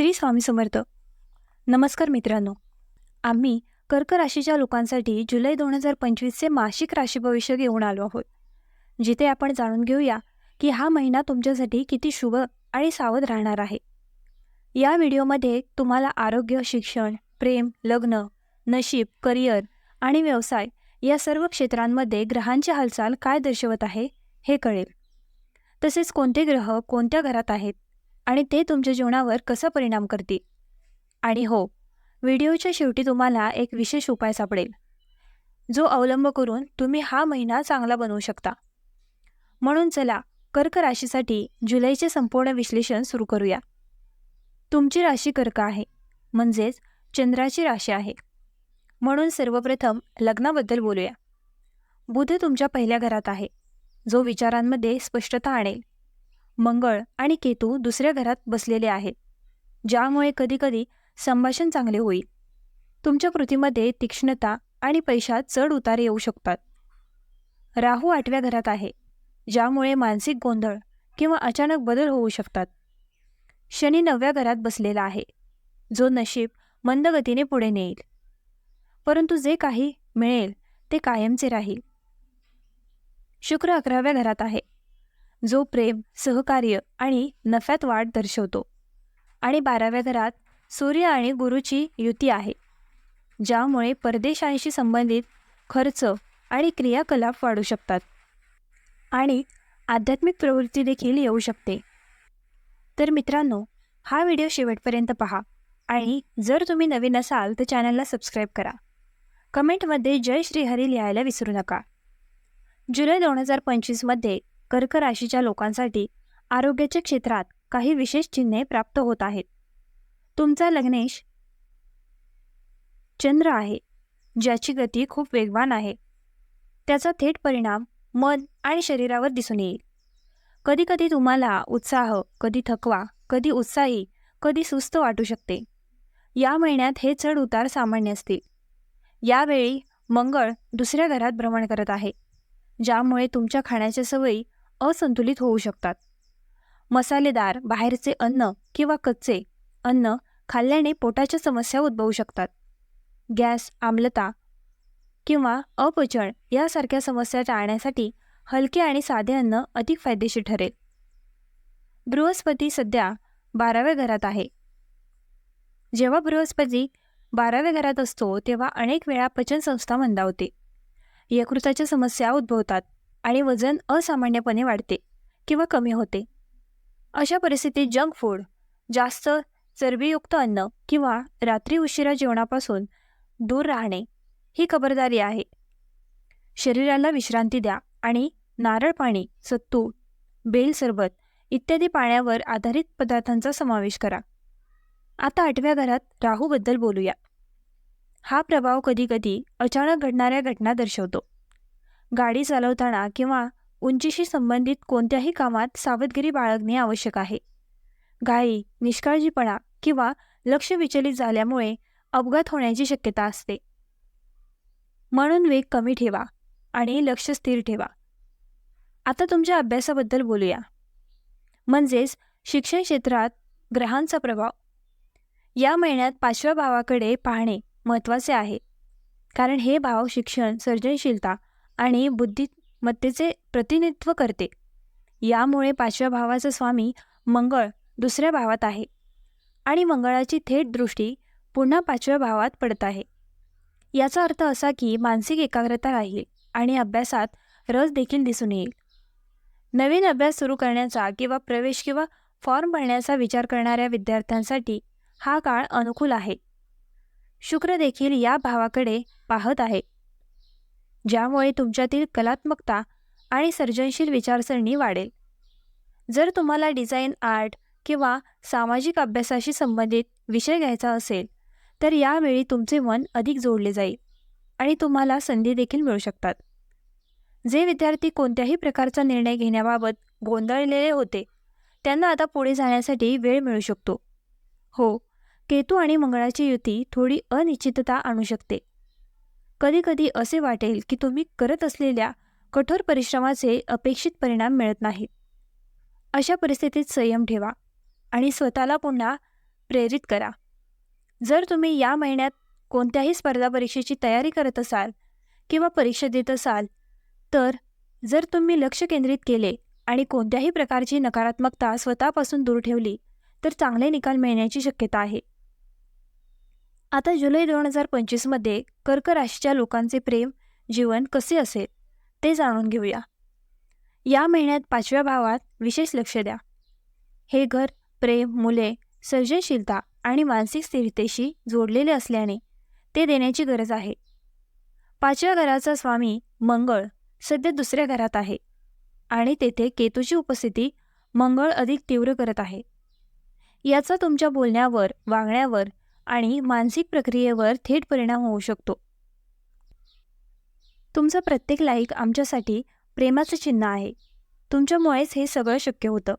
श्री स्वामी समर्थ. नमस्कार मित्रांनो. आम्ही कर्क राशीच्या लोकांसाठी जुलै दोन हजार पंचवीसचे मासिक राशी भविष्य घेऊन आलो आहोत. जिथे आपण जाणून घेऊया की हा महिना तुमच्यासाठी किती शुभ आणि सावध राहणार आहे. या व्हिडिओमध्ये तुम्हाला आरोग्य शिक्षण प्रेम लग्न नशीब करिअर आणि व्यवसाय या सर्व क्षेत्रांमध्ये ग्रहांची हालचाल काय दर्शवत आहे हे कळेल. तसेच कोणते ग्रह कोणत्या घरात आहेत? आणि ते तुमच्या जीवनावर कसा परिणाम करतील? आणि हो व्हिडिओच्या शेवटी तुम्हाला एक विशेष उपाय सापडेल. जो अवलंब करून तुम्ही हा महिना चांगला बनवू शकता. म्हणून चला कर्क राशीसाठी जुलैचे संपूर्ण विश्लेषण सुरू करूया. तुमची राशी कर्क आहे म्हणजेच चंद्राची राशी आहे. म्हणून सर्वप्रथम लग्नाबद्दल बोलूया. बुध तुमच्या पहिल्या घरात आहे जो विचारांमध्ये स्पष्टता आणेल. मंगळ आणि केतू दुसऱ्या घरात बसलेले आहेत. ज्यामुळे कधीकधी संभाषण चांगले होईल. तुमच्या कृतीमध्ये तीक्ष्णता आणि पैशात चढ उतार येऊ शकतात. राहू आठव्या घरात आहे ज्यामुळे मानसिक गोंधळ किंवा अचानक बदल होऊ शकतात. शनी नवव्या घरात बसलेला आहे. जो नशीब मंदगतीने पुढे नेईल. परंतु जे काही मिळेल ते कायमचे राहील. शुक्र अकराव्या घरात आहे. जो प्रेम सहकार्य आणि नफ्यात वाढ दर्शवतो. आणि बाराव्या घरात सूर्य आणि गुरुची युती आहे ज्यामुळे परदेशांशी संबंधित खर्च आणि क्रियाकलाप वाढू शकतात. आणि आध्यात्मिक प्रवृत्ती देखील येऊ शकते. तर मित्रांनो हा व्हिडिओ शेवटपर्यंत पहा आणि जर तुम्ही नवीन असाल तर चॅनलला सबस्क्राईब करा. कमेंटमध्ये जय श्रीहरी लिहायला विसरू नका. जुलै दोन हजार पंचवीसमध्ये कर्क राशीच्या लोकांसाठी आरोग्याच्या क्षेत्रात काही विशेष चिन्हे प्राप्त होत आहेत. तुमचा लग्नेश चंद्र आहे ज्याची गती खूप वेगवान आहे. त्याचा थेट परिणाम मन आणि शरीरावर दिसून येईल. कधीकधी तुम्हाला उत्साह कधी थकवा कधी उत्साही कधी सुस्त वाटू शकते. या महिन्यात हे चढ उतार सामान्य असतील. यावेळी मंगळ दुसऱ्या घरात भ्रमण करत आहे. ज्यामुळे तुमच्या खाण्याच्या सवयी असंतुलित होऊ शकतात. मसालेदार बाहेरचे अन्न किंवा कच्चे अन्न खाल्ल्याने पोटाच्या समस्या उद्भवू शकतात. गॅस आम्लता किंवा अपचन यासारख्या समस्या टाळण्यासाठी हलके आणि साधे अन्न अधिक फायदेशीर ठरेल. बृहस्पती सध्या बाराव्या घरात आहे. जेव्हा बृहस्पती बाराव्या घरात असतो तेव्हा अनेक वेळा पचनसंस्था मंदावते. यकृताच्या समस्या उद्भवतात. आणि वजन असामान्यपणे वाढते किंवा कमी होते. अशा परिस्थितीत जंक फूड जास्त चरबीयुक्त अन्न किंवा रात्री उशिरा जेवणापासून दूर राहणे ही खबरदारी आहे. शरीराला विश्रांती द्या आणि नारळ पाणी सत्तू बेल सरबत इत्यादी पाण्यावर आधारित पदार्थांचा समावेश करा. आता आठव्या घरात राहूबद्दल बोलूया. हा प्रभाव कधीकधी अचानक घडणाऱ्या घटना दर्शवतो. गाडी चालवताना किंवा उंचीशी संबंधित कोणत्याही कामात सावधगिरी बाळगणे आवश्यक आहे. घाई निष्काळजीपणा किंवा लक्ष विचलित झाल्यामुळे अपघात होण्याची शक्यता असते. म्हणून वेग कमी ठेवा आणि लक्ष स्थिर ठेवा. आता तुमच्या अभ्यासाबद्दल बोलूया. म्हणजेच शिक्षण क्षेत्रात ग्रहांचा प्रभाव. या महिन्यात पाचव्या भावाकडे पाहणे महत्त्वाचे आहे. कारण हे भाव शिक्षण सर्जनशीलता आणि बुद्धिमत्तेचे प्रतिनिधित्व करते. यामुळे पाचव्या भावाचा स्वामी मंगळ दुसऱ्या भावात आहे आणि मंगळाची थेट दृष्टी पुन्हा पाचव्या भावात पडत आहे. याचा अर्थ असा की मानसिक एकाग्रता राहील आणि अभ्यासात रस देखील दिसून येईल. नवीन अभ्यास सुरू करण्याचा किंवा प्रवेश किंवा फॉर्म भरण्याचा विचार करणाऱ्या विद्यार्थ्यांसाठी हा काळ अनुकूल आहे. शुक्र देखील या भावाकडे पाहत आहे. ज्यामुळे तुमच्यातील कलात्मकता आणि सर्जनशील विचारसरणी वाढेल. जर तुम्हाला डिझाईन आर्ट किंवा सामाजिक अभ्यासाशी संबंधित विषय घ्यायचा असेल तर यावेळी तुमचे मन अधिक जोडले जाईल आणि तुम्हाला संधी देखील मिळू शकतात. जे विद्यार्थी कोणत्याही प्रकारचा निर्णय घेण्याबाबत गोंधळलेले होते त्यांना आता पुढे जाण्यासाठी वेळ मिळू शकतो. हो केतू आणि मंगळाची युती थोडी अनिश्चितता आणू शकते. कधीकधी असे वाटेल की तुम्ही करत असलेल्या कठोर परिश्रमाचे अपेक्षित परिणाम मिळत नाहीत. अशा परिस्थितीत संयम ठेवा आणि स्वतःला पुन्हा प्रेरित करा. जर तुम्ही या महिन्यात कोणत्याही स्पर्धा परीक्षेची तयारी करत असाल किंवा परीक्षा देत असाल तर जर तुम्ही लक्ष केंद्रित केले आणि कोणत्याही प्रकारची नकारात्मकता स्वतःपासून दूर ठेवली तर चांगले निकाल मिळण्याची शक्यता आहे. आता जुलै दोन हजार पंचवीसमध्ये कर्क राशीच्या लोकांचे प्रेम जीवन कसे असेल ते जाणून घेऊया. या महिन्यात पाचव्या भावात विशेष लक्ष द्या. हे घर प्रेम मुले सर्जनशीलता आणि मानसिक स्थिरतेशी जोडलेले असल्याने ते देण्याची गरज आहे. पाचव्या घराचा स्वामी मंगळ सध्या दुसऱ्या घरात आहे आणि तेथे केतूची उपस्थिती मंगळ अधिक तीव्र करत आहे. याचा तुमच्या बोलण्यावर वागण्यावर आणि मानसिक प्रक्रियेवर थेट परिणाम होऊ शकतो. तुमचा प्रत्येक लाईक आमच्यासाठी प्रेमाचं चिन्ह आहे. तुमच्यामुळेच हे सगळं शक्य होतं.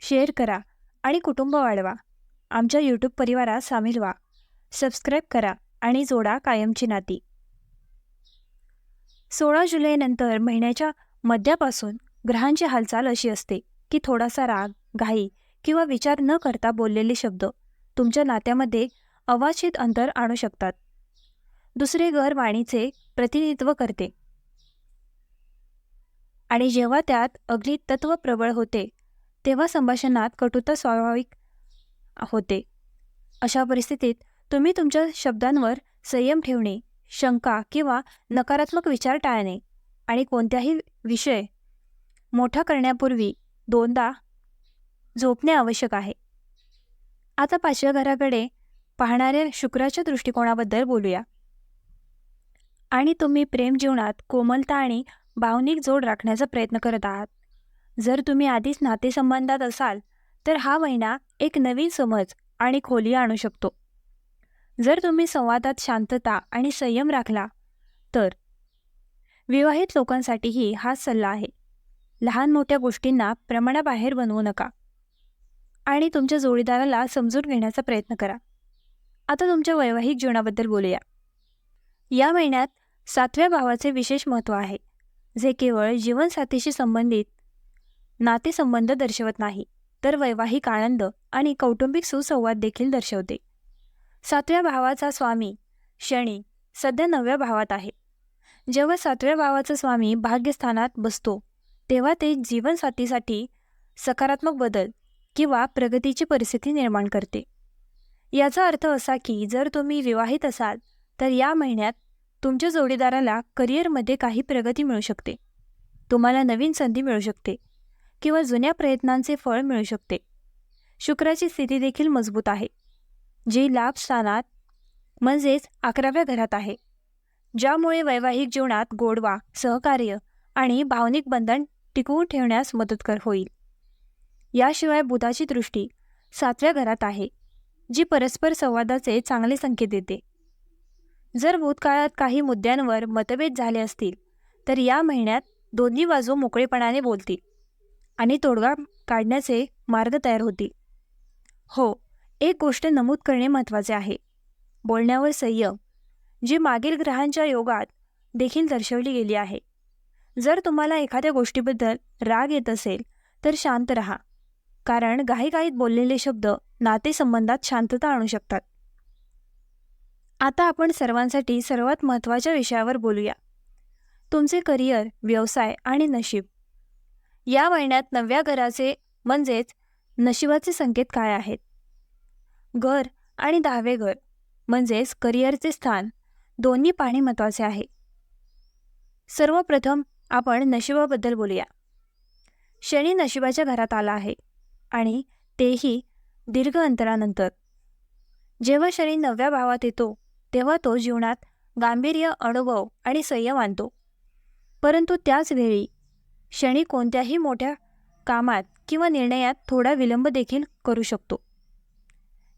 शेअर करा आणि कुटुंब वाढवा. आमच्या यूट्यूब परिवारात सामील व्हा. सबस्क्राईब करा आणि जोडा कायमची नाती. सोळा जुलैनंतर महिन्याच्या मध्यापासून ग्रहांची हालचाल अशी असते की थोडासा राग घाई किंवा विचार न करता बोललेले शब्द तुमच्या नात्यामध्ये अवाचित अंतर आणू शकतात. दुसरे घर वाणीचे प्रतिनिधित्व करते. आणि जेव्हा त्यात अग्नी तत्व प्रबळ होते तेव्हा संभाषणात कटुता स्वाभाविक होते. अशा परिस्थितीत तुम्ही तुमच्या शब्दांवर संयम ठेवणे शंका किंवा नकारात्मक विचार टाळणे आणि कोणत्याही विषय मोठा करण्यापूर्वी दोनदा झोपणे आवश्यक आहे. आता पाचव्या घराकडे पाहणाऱ्या शुक्राच्या दृष्टिकोनाबद्दल बोलूया. आणि तुम्ही प्रेम जीवनात कोमलता आणि भावनिक जोड राखण्याचा प्रयत्न करत आहात. जर तुम्ही आधीच नातेसंबंधात असाल तर हा महिना एक नवीन समज आणि खोली आणू शकतो. जर तुम्ही संवादात शांतता आणि संयम राखला तर विवाहित लोकांसाठीही हा सल्ला आहे. लहान मोठ्या गोष्टींना प्रमाणाबाहेर बनवू नका. आणि तुमच्या जोडीदाराला समजून घेण्याचा प्रयत्न करा. आता तुमच्या वैवाहिक जीवनाबद्दल बोलूया. या महिन्यात सातव्या भावाचे विशेष महत्त्व आहे जे केवळ जीवनसाथीशी संबंधित नातेसंबंध दर्शवत नाही तर वैवाहिक आनंद आणि कौटुंबिक सुसंवाद देखील दर्शवते. सातव्या भावाचा स्वामी शनी सध्या नवव्या भावात आहे. जेव्हा सातव्या भावाचा स्वामी भाग्यस्थानात बसतो तेव्हा ते जीवनसाथीसाठी सकारात्मक बदल किंवा प्रगतीची परिस्थिती निर्माण करते. याचा अर्थ असा की जर तुम्ही विवाहित असाल तर या महिन्यात तुमच्या जोडीदाराला करिअरमध्ये काही प्रगती मिळू शकते. तुम्हाला नवीन संधी मिळू शकते किंवा जुन्या प्रयत्नांचे फळ मिळू शकते. शुक्राची स्थिती देखील मजबूत आहे जी लाभ स्थानात म्हणजेच अकराव्या घरात आहे ज्यामुळे वैवाहिक जीवनात गोडवा सहकार्य आणि भावनिक बंधन टिकवून ठेवण्यास मदत कर होईल. याशिवाय बुधाची दृष्टी सातव्या घरात आहे. जी परस्पर संवादाचे चांगले संकेत देते. जर भूतकाळात काही मुद्द्यांवर मतभेद झाले असतील तर या महिन्यात दोन्ही बाजू मोकळेपणाने बोलतील आणि तोडगा काढण्याचे मार्ग तयार होतील. हो एक गोष्ट नमूद करणे महत्त्वाचे आहे. बोलण्यावर संयम जी मागील ग्रहांच्या योगात देखील दर्शवली गेली आहे. जर तुम्हाला एखाद्या गोष्टीबद्दल राग येत असेल तर शांत रहा. कारण घाईघाईत बोललेले शब्द नातेसंबंधात शांतता आणू शकतात. आता आपण सर्वांसाठी सर्वात महत्त्वाच्या विषयावर बोलूया. तुमचे करिअर व्यवसाय आणि नशीब. या महिन्यात नव्या घराचे म्हणजेच नशिबाचे संकेत काय आहेत? घर आणि दहावे घर म्हणजेच करिअरचे स्थान दोन्ही पाहणे महत्त्वाचे आहे. सर्वप्रथम आपण नशिबाबद्दल बोलूया. शनी नशिबाच्या घरात आला आहे आणि तेही दीर्घ अंतरानंतर. जेव्हा शनी नवव्या भावात येतो तेव्हा तो जीवनात गांभीर्य अनुभव आणि संयम आणतो. परंतु त्याच वेळी शनी कोणत्याही मोठ्या कामात किंवा निर्णयात थोडा विलंब देखील करू शकतो.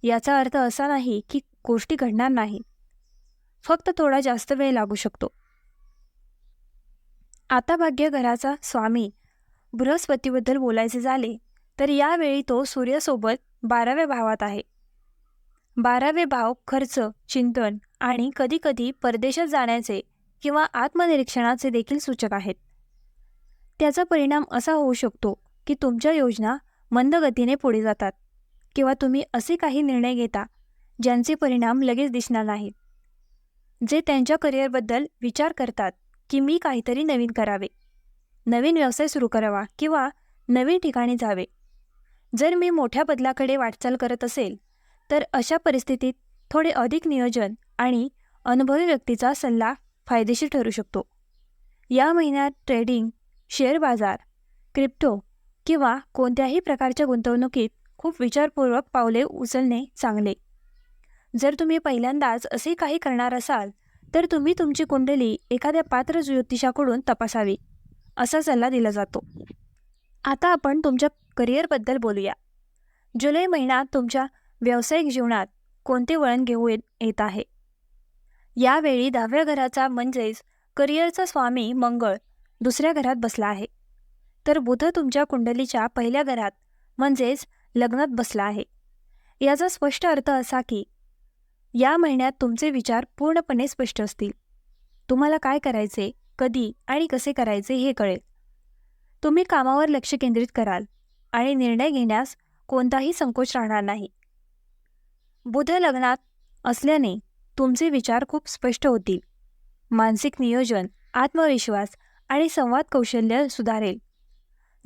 याचा अर्थ असा नाही की गोष्टी घडणार नाही. फक्त थोडा जास्त वेळ लागू शकतो. आता भाग्य घराचा स्वामी बृहस्पतीबद्दल बोलायचे झाले तर यावेळी तो सूर्यासोबत बाराव्या भावात आहे. बारावे भाव खर्च चिंतन आणि कधीकधी परदेशात जाण्याचे किंवा आत्मनिरीक्षणाचे देखील सूचक आहेत. त्याचा परिणाम असा होऊ शकतो की तुमच्या योजना मंद गतीने पुढे जातात किंवा तुम्ही असे काही निर्णय घेता ज्यांचे परिणाम लगेच दिसणार नाहीत. जे त्यांच्या करिअरबद्दल विचार करतात की मी काहीतरी नवीन करावे. नवीन व्यवसाय सुरू करावा किंवा नवीन ठिकाणी जावे. जर मी मोठ्या बदलाकडे वाटचाल करत असेल तर अशा परिस्थितीत थोडे अधिक नियोजन आणि अनुभवी व्यक्तीचा सल्ला फायदेशीर ठरू शकतो. या महिन्यात ट्रेडिंग शेअर बाजार क्रिप्टो किंवा कोणत्याही प्रकारच्या गुंतवणुकीत खूप विचारपूर्वक पावले उचलणे चांगले. जर तुम्ही पहिल्यांदाच असे काही करणार असाल तर तुम्ही तुमची कुंडली एखाद्या पात्र ज्योतिषाकडून तपासावी असा सल्ला दिला जातो. आता आपण तुमच्या करिअरबद्दल बोलूया. जुलै महिना तुमच्या व्यावसायिक जीवनात कोणते वळण घेऊ येत येत आहे? यावेळी दहाव्या घराचा म्हणजेच करिअरचा स्वामी मंगळ दुसऱ्या घरात बसला आहे. तर बुध तुमच्या कुंडलीच्या पहिल्या घरात म्हणजेच लग्नात बसला आहे. याचा स्पष्ट अर्थ असा की या महिन्यात तुमचे विचार पूर्णपणे स्पष्ट असतील. तुम्हाला काय करायचे कधी आणि कसे करायचे हे कळेल. तुम्ही कामावर लक्ष केंद्रित कराल. आणि निर्णय घेण्यास कोणताही संकोच राहणार नाही. बुध लग्नात असल्याने तुमचे विचार खूप स्पष्ट होतील. मानसिक नियोजन आत्मविश्वास आणि संवाद कौशल्य सुधारेल.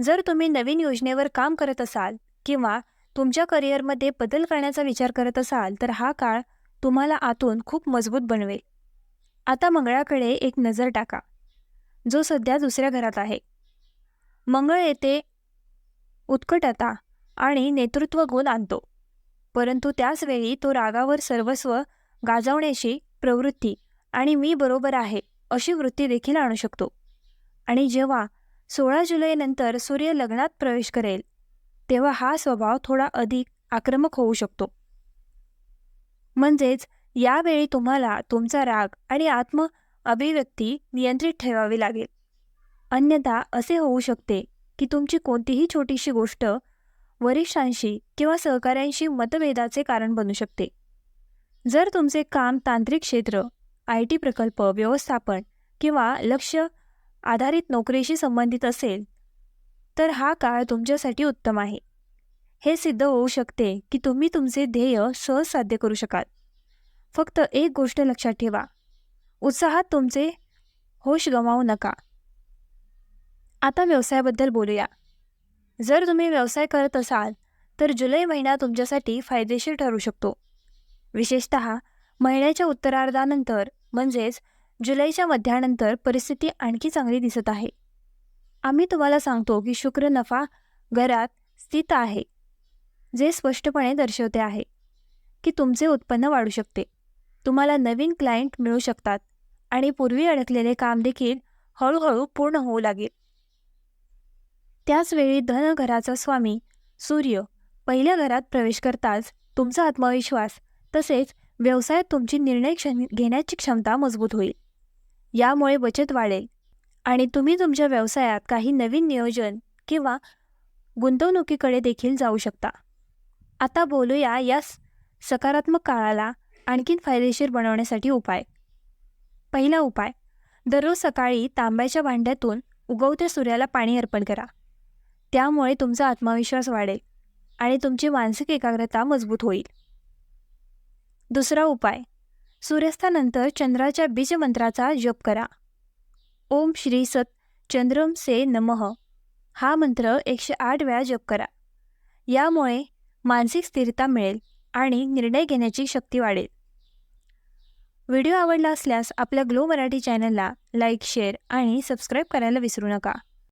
जर तुम्ही नवीन योजनेवर काम करत असाल किंवा तुमच्या करिअरमध्ये बदल करण्याचा विचार करत असाल तर हा काळ तुम्हाला आतून खूप मजबूत बनवेल. आता मंगळाकडे एक नजर टाका. जो सध्या दुसऱ्या घरात आहे. मंगळ येथे उत्कटता आणि नेतृत्व गुण आणतो. परंतु त्याचवेळी तो रागावर सर्वस्व गाजवण्याची प्रवृत्ती आणि मी बरोबर आहे अशी वृत्ती देखील आणू शकतो. आणि जेव्हा सोळा जुलैनंतर सूर्य लग्नात प्रवेश करेल तेव्हा हा स्वभाव थोडा अधिक आक्रमक होऊ शकतो. म्हणजेच यावेळी तुम्हाला तुमचा राग आणि आत्म अभिव्यक्ती नियंत्रित ठेवावी लागेल. अन्यथा असे होऊ शकते की तुमची कोणतीही छोटीशी गोष्ट वरिष्ठांशी किंवा सहकाऱ्यांशी मतभेदाचे कारण बनू शकते. जर तुमचे काम तांत्रिक क्षेत्र आय टी प्रकल्प व्यवस्थापन किंवा लक्ष आधारित नोकरीशी संबंधित असेल तर हा काळ तुमच्यासाठी उत्तम आहे. हे सिद्ध होऊ शकते की तुम्ही तुमचे ध्येय सहज साध्य करू शकाल. फक्त एक गोष्ट लक्षात ठेवा. उत्साहात तुमचे होश गमावू नका. आता व्यवसायाबद्दल बोलूया. जर तुम्ही व्यवसाय करत असाल तर जुलै महिना तुमच्यासाठी फायदेशीर ठरू शकतो. विशेषत महिन्याच्या उत्तरार्धानंतर म्हणजेच जुलैच्या मध्यानंतर परिस्थिती आणखी चांगली दिसत आहे. आम्ही तुम्हाला सांगतो की शुक्र नफा घरात स्थित आहे जे स्पष्टपणे दर्शवते आहे की तुमचे उत्पन्न वाढू शकते. तुम्हाला नवीन क्लायंट मिळू शकतात आणि पूर्वी अडकलेले काम देखील हळूहळू पूर्ण होऊ लागेल. त्याचवेळी धनघराचा स्वामी सूर्य पहिल्या घरात प्रवेश करताच तुमचा आत्मविश्वास तसेच व्यवसायात तुमची निर्णय क्ष घेण्याची क्षमता मजबूत होईल. यामुळे बचत वाढेल आणि तुम्ही तुमच्या व्यवसायात काही नवीन नियोजन किंवा गुंतवणुकीकडे देखील जाऊ शकता. आता बोलूया या सकारात्मक काळाला आणखीन फायदेशीर बनवण्यासाठी उपाय. पहिला उपाय दररोज सकाळी तांब्याच्या भांड्यातून उगवत्या सूर्याला पाणी अर्पण करा. त्यामुळे तुमचा आत्मविश्वास वाढेल आणि तुमची मानसिक एकाग्रता मजबूत होईल. दुसरा उपाय सूर्यास्तानंतर चंद्राच्या बीजमंत्राचा जप करा. ओम श्री सत चंद्रम से नमः. हा मंत्र एकशे आठ वेळा जप करा. यामुळे मानसिक स्थिरता मिळेल आणि निर्णय घेण्याची शक्ती वाढेल. व्हिडिओ आवडला असल्यास आपल्या ग्लो मराठी चॅनलला लाईक शेअर आणि सबस्क्राईब करायला विसरू नका.